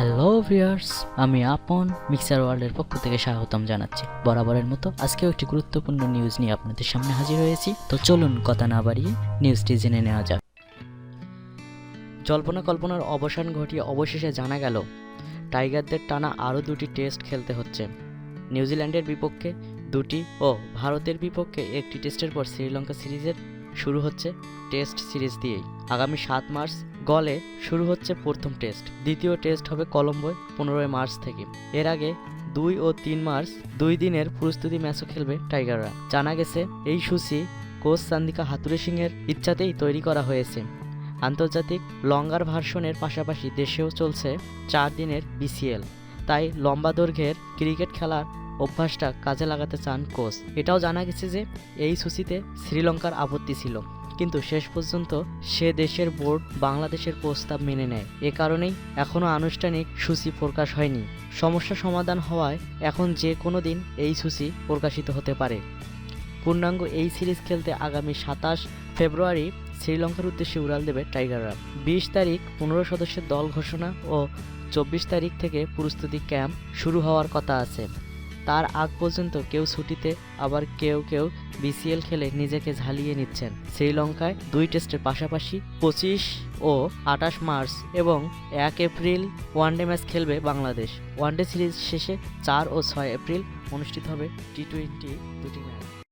Hello viewers আমি আপন mixer ওয়ার্ল্ডের পক্ষ থেকে স্বাগতম জানাচ্ছি। বরাবরের মতো আজকেও একটি গুরুত্বপূর্ণ নিউজ নিয়ে আপনাদের সামনে হাজির হয়েছি। তো চলুন কথা না বাড়িয়ে নিউজটি জেনে নেওয়া যাক। জল্পনা কল্পনার অবসান ঘটিয়ে অবশেষে জানা গেল, টাইগারদের টানা আরও দুটি টেস্ট খেলতে হচ্ছে। নিউজিল্যান্ডের বিপক্ষে দুটি ও ভারতের বিপক্ষে একটি টেস্টের পর শ্রীলঙ্কা সিরিজের শুরু হচ্ছে টেস্ট সিরিজ দিয়েই। আগামী সাত মার্চ গলে শুরু হচ্ছে প্রথম টেস্ট। দ্বিতীয় টেস্ট হবে কলম্বোয় পনেরোই মার্চ থেকে। এর আগে দুই ও তিন মার্চ দুই দিনের প্রস্তুতি ম্যাচও খেলবে টাইগাররা। জানা গেছে, এই সূচি কোচ চান্দিকা হাতুরে সিংয়ের ইচ্ছাতেই তৈরি করা হয়েছে। আন্তর্জাতিক লঙ্গার ভার্সনের পাশাপাশি দেশেও চলছে চার দিনের বিসিএল। তাই লম্বা দৈর্ঘ্যের ক্রিকেট খেলার অভ্যাসটা কাজে লাগাতে চান কোচ। এটাও জানা গেছে যে, এই সূচিতে শ্রীলঙ্কার আপত্তি ছিল। কিন্তু শেষ পর্যন্ত সে দেশের বোর্ড বাংলাদেশের প্রস্তাব মেনে নেয়। এ কারণেই এখনও আনুষ্ঠানিক সূচি প্রকাশ হয়নি। সমস্যা সমাধান হওয়ায় এখন যে কোনো দিন এই সূচি প্রকাশিত হতে পারে। পূর্ণাঙ্গ এই সিরিজ খেলতে আগামী সাতাশ ফেব্রুয়ারি শ্রীলঙ্কার উদ্দেশ্যে উড়াল দেবে টাইগাররা। বিশ তারিখ পনেরো সদস্যের দল ঘোষণা ও চব্বিশ তারিখ থেকে প্রস্তুতি ক্যাম্প শুরু হওয়ার কথা আছে। তার আগ পর্যন্ত কেউ ছুটিতে আবার কেউ কেউ বিসিএল খেলে নিজেকে ঝালিয়ে নিচ্ছেন। শ্রীলঙ্কায় দুই টেস্টের পাশাপাশি পঁচিশ ও আঠাশ মার্চ এবং এক এপ্রিল ওয়ানডে ম্যাচ খেলবে বাংলাদেশ। ওয়ানডে সিরিজ শেষে চার ও ছয় এপ্রিল অনুষ্ঠিত হবে টি টোয়েন্টি দুটি ম্যাচ।